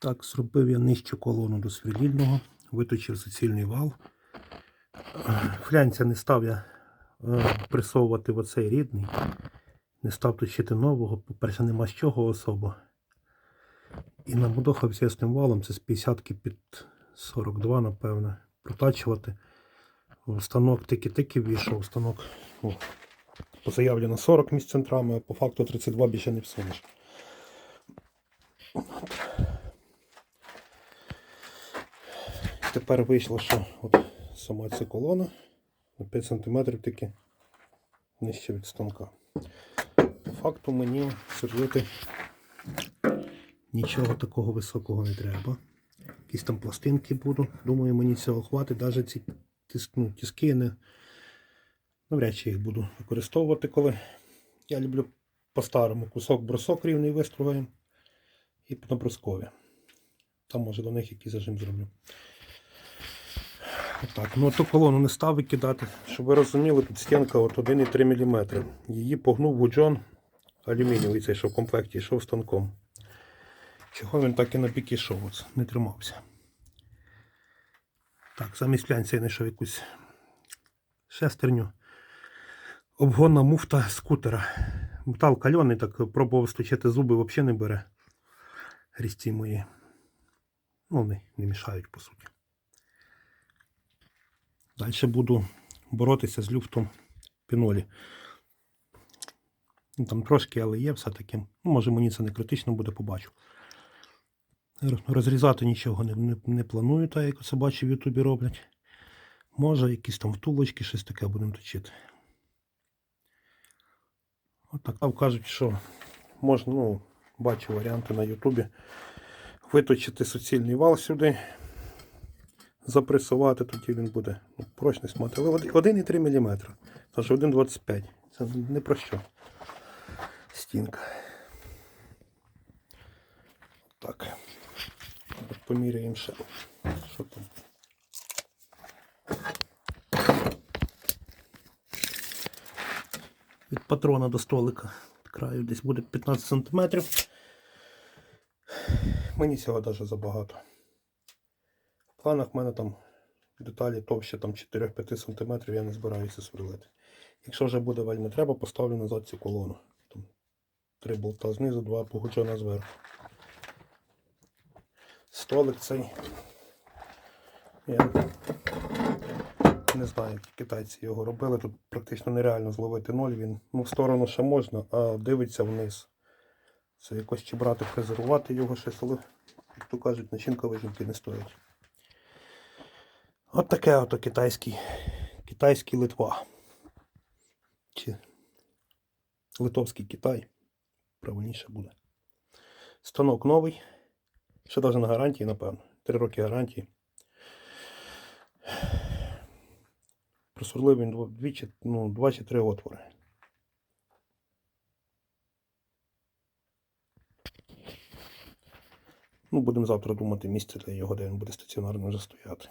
Так, зробив я нижчу колону до сверлільного, виточив суцільний вал. Флянця не став я е, присовувати в оцей рідний. Не став точити нового. По-перше, нема з чого особо. І намудохався з тим валом, це з 50 під 42, напевно, протачувати. В Станок тики-тики війшов, станок о, на 40 місць центрами, а по факту 32 більше не всунеш. Тепер вийшло, що от сама ця колона на 5 см таки нижче від станка. По факту мені сверлити нічого такого високого не треба. Якісь там пластинки буду. Думаю, мені цього хватить. Навіть ці тиск, ну, тиски я не навряд чи їх буду використовувати, коли я люблю по-старому кусок брусок рівний вистругаємо і на брускові. Там може до них якийсь зажим зроблю. Отак, ну ту колону не став викидати. Щоб ви розуміли, тут стінка от 1,3 мм. Її погнув гуджон алюмінієвий, цей що в комплекті йшов станком. Чого він так і на бік ішов, от, не тримався. Так, замість плянця я знайшов якусь шестерню. Обгонна муфта скутера. Метал кальоний, так пробував стучати зуби, взагалі не бере. Різці мої. Ну, вони не мішають, по суті. Далі буду боротися з люфтом пінолі. Ну, Там трошки, але є все-таки. Ну, може мені це не критично буде, побачу. Розрізати нічого не, не, не планую, так як це бачу в Ютубі роблять. Може, якісь там втулочки, щось таке будемо точити. Отак. Там кажуть, що можна, ну, бачу варіанти на Ютубі. Виточити суцільний вал сюди, запресувати, тоді він буде ну, прочність мати. Але 1,3 мм. Тож 1,25. Це не про що. Стінка. Так. Поміряємо ще. Що там? Від патрона до столика. Від краю десь буде 15 см. Мені цього навіть забагато. В планах в мене там деталі товще там 4-5 см я не збираюся сверлити. Якщо вже буде вельми треба, поставлю назад цю колону. Там три болта знизу, два погуджона зверху. Столик цей. Я не знаю, як китайці його робили. Тут практично нереально зловити ноль. Він ну, в сторону ще можна, а дивиться вниз. Це якось чи брати, фрезерувати його щось, але, як то кажуть, начинка вижимки не стоїть. От таке ото китайський, китайський Литва. Чи Литовський Китай. Правильніше буде. Станок новий. Ще навіть на гарантії, напевно. Три роки гарантії. Просверлив він дво- дві чи, ну, два чи три отвори. Ну, будемо завтра думати місце для його, де він буде стаціонарно вже стояти.